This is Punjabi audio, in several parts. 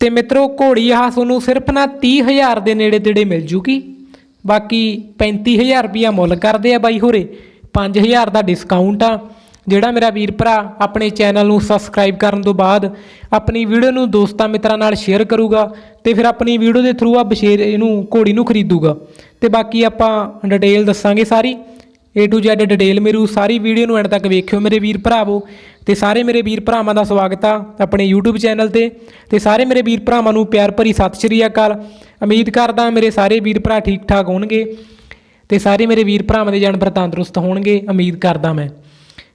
ਤੇ ਮਿੱਤਰੋ ਘੋੜੀ ਆਹ ਤੁਹਾਨੂੰ ਸਿਰਫ ਨਾ 30000 ਦੇ ਨੇੜੇ ਤੇੜੇ ਮਿਲ ਜੂਗੀ। ਬਾਕੀ 35000 ਰੁਪਿਆ ਮੁੱਲ ਕਰਦੇ ਆ ਬਾਈ ਹੋਰੇ। 5000 ਦਾ ਡਿਸਕਾਊਂਟ ਆ। ਜਿਹੜਾ ਮੇਰਾ ਵੀਰ ਭਰਾ ਆਪਣੇ ਚੈਨਲ ਨੂੰ ਸਬਸਕ੍ਰਾਈਬ ਕਰਨ ਤੋਂ ਬਾਅਦ ਆਪਣੀ ਵੀਡੀਓ ਨੂੰ ਦੋਸਤਾਂ ਮਿੱਤਰਾਂ ਨਾਲ ਸ਼ੇਅਰ ਕਰੂਗਾ ਤੇ ਫਿਰ ਆਪਣੀ ਵੀਡੀਓ ਦੇ ਥਰੂ ਆ ਬਸ਼ੇਰ ਇਹਨੂੰ ਘੋੜੀ ਨੂੰ ਖਰੀਦੂਗਾ। ਤੇ ਬਾਕੀ ਆਪਾਂ ਡਿਟੇਲ ਦੱਸਾਂਗੇ ਸਾਰੀ। A to Z ਡਿਟੇਲ ਮੇਰੂ ਸਾਰੀ ਵੀਡੀਓ ਨੂੰ ਐਂਡ ਤੱਕ ਵੇਖਿਓ ਮੇਰੇ ਵੀਰ ਭਰਾਵੋ। ਤੇ ਸਾਰੇ ਮੇਰੇ ਵੀਰ ਭਰਾਵਾਂ ਦਾ ਸਵਾਗਤ ਆ ਆਪਣੇ YouTube ਚੈਨਲ ਤੇ। ਤੇ ਸਾਰੇ ਮੇਰੇ ਵੀਰ ਭਰਾਵਾਂ ਨੂੰ ਪਿਆਰ ਭਰੀ ਸਤਿ ਸ਼੍ਰੀ ਅਕਾਲ। ਉਮੀਦ ਕਰਦਾ ਮੇਰੇ ਸਾਰੇ ਵੀਰ ਭਰਾ ਠੀਕ ਠਾਕ ਹੋਣਗੇ। ਤੇ ਸਾਰੇ ਮੇਰੇ ਵੀਰ ਭਰਾਵਾਂ ਦੇ ਜਾਨਵਰ ਤੰਦਰੁਸਤ ਹੋਣਗੇ, ਉਮੀਦ ਕਰਦਾ ਮੈਂ।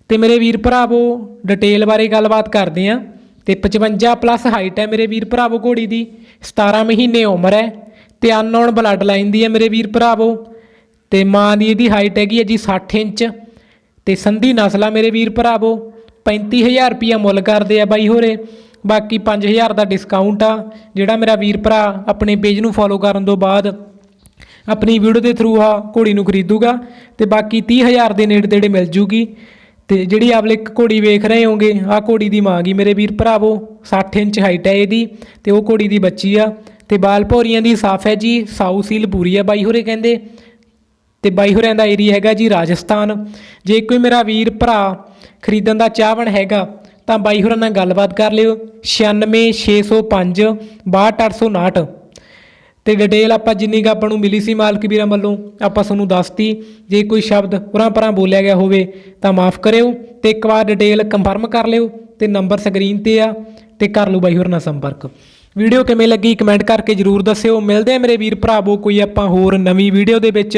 ਤੇ ਮੇਰੇ ਵੀਰ ਭਰਾਵੋ ਡਿਟੇਲ ਬਾਰੇ ਗੱਲਬਾਤ ਕਰਦੇ ਆ। ਤੇ 55 ਪਲੱਸ ਹਾਈਟ ਹੈ ਮੇਰੇ ਵੀਰ ਭਰਾਵੋ ਘੋੜੀ ਦੀ। 17 ਮਹੀਨੇ ਉਮਰ ਹੈ। ਤੇ ਅਨਨੋਨ ਬਲੱਡ ਲਾਈਨ ਦੀ ਹੈ ਮੇਰੇ ਵੀਰ ਭਰਾਵੋ। ਤੇ ਮਾਂ ਦੀ ਇਹਦੀ ਹਾਈਟ ਹੈਗੀ ਹੈ ਜੀ 60 ਇੰਚ ਤੇ ਸੰਧੀ ਨਸਲਾ ਮੇਰੇ ਵੀਰ ਭਰਾਵੋ 35000 ਰੁਪਿਆ ਮੁੱਲ ਕਰਦੇ ਆ ਬਾਈ ਹੋਰੇ, ਬਾਕੀ 5000 ਦਾ ਡਿਸਕਾਊਂਟ ਆ, ਜਿਹੜਾ ਮੇਰਾ ਵੀਰ ਭਰਾ ਆਪਣੇ ਪੇਜ ਨੂੰ ਫੋਲੋ ਕਰਨ ਤੋਂ ਬਾਅਦ ਆਪਣੀ ਵੀਡੀਓ ਦੇ ਥਰੂ ਆ, ਘੋੜੀ ਨੂੰ ਖਰੀਦੂਗਾ ਤੇ ਬਾਕੀ 30000 ਦੇ ਨੇੜੇ ਤੇੜੇ ਮਿਲ ਜੂਗੀ। ਤੇ ਜਿਹੜੀ ਆਵਲੇ ਇੱਕ ਘੋੜੀ ਵੇਖ ਰਹੇ ਹੋਗੇ ਆ ਘੋੜੀ ਦੀ ਮਾਂ ਗਈ ਮੇਰੇ ਵੀਰ ਭਰਾਵੋ 60 ਇੰਚ ਹਾਈਟ ਹੈ ਇਹਦੀ ਤੇ ਉਹ ਘੋੜੀ ਦੀ ਬੱਚੀ ਆ। ਤੇ ਬਾਲ ਭੌਰੀਆਂ ਦੀ ਸਾਫ਼ ਹੈ ਜੀ, ਸਾਊ ਸੀਲ ਪੂਰੀ ਆ ਬਾਈ ਹੋਰੇ ਕਹਿੰਦੇ। ਤੇ ਬਾਈ ਹੋਰਿਆਂ ਦਾ ਏਰੀਆ ਹੈਗਾ ਜੀ ਰਾਜਸਥਾਨ। ਜੇ ਕੋਈ ਮੇਰਾ ਵੀਰ ਭਰਾ ਖਰੀਦਣ ਦਾ ਚਾਹਵਣ ਹੈਗਾ, ਤਾਂ ਬਾਈ ਹੋਰਾਂ ਨਾਲ ਗੱਲਬਾਤ ਕਰ ਲਿਓ। 96605 62859 ਤੇ ਡਿਟੇਲ ਆਪਾਂ ਜਿੰਨੀ ਕੁ ਆਪਾਂ ਨੂੰ ਮਿਲੀ ਸੀ ਮਾਲਕ ਵੀਰਾਂ ਵੱਲੋਂ, ਆਪਾਂ ਤੁਹਾਨੂੰ ਦੱਸਤੀ। ਜੇ ਕੋਈ ਸ਼ਬਦ ਉਰਾਂ ਪਰਾਂ ਬੋਲਿਆ ਗਿਆ ਹੋਵੇ, ਤਾਂ ਮਾਫ ਕਰਿਓ। ਤੇ ਇੱਕ ਵਾਰ ਡਿਟੇਲ ਕੰਫਰਮ ਕਰ ਲਿਓ ਤੇ ਨੰਬਰ ਸਕਰੀਨ ਤੇ ਆ ਤੇ ਕਰ ਲਓ ਬਾਈ ਹੋਰ ਨਾਲ ਸੰਪਰਕ। ਵੀਡੀਓ ਕਿਵੇਂ ਲੱਗੀ ਕਮੈਂਟ ਕਰਕੇ ਜਰੂਰ ਦੱਸਿਓ। ਮਿਲਦੇ ਆ ਮੇਰੇ ਵੀਰ ਭਰਾਵੋ ਕੋਈ ਆਪਾਂ ਹੋਰ ਨਵੀਂ ਵੀਡੀਓ ਦੇ ਵਿੱਚ।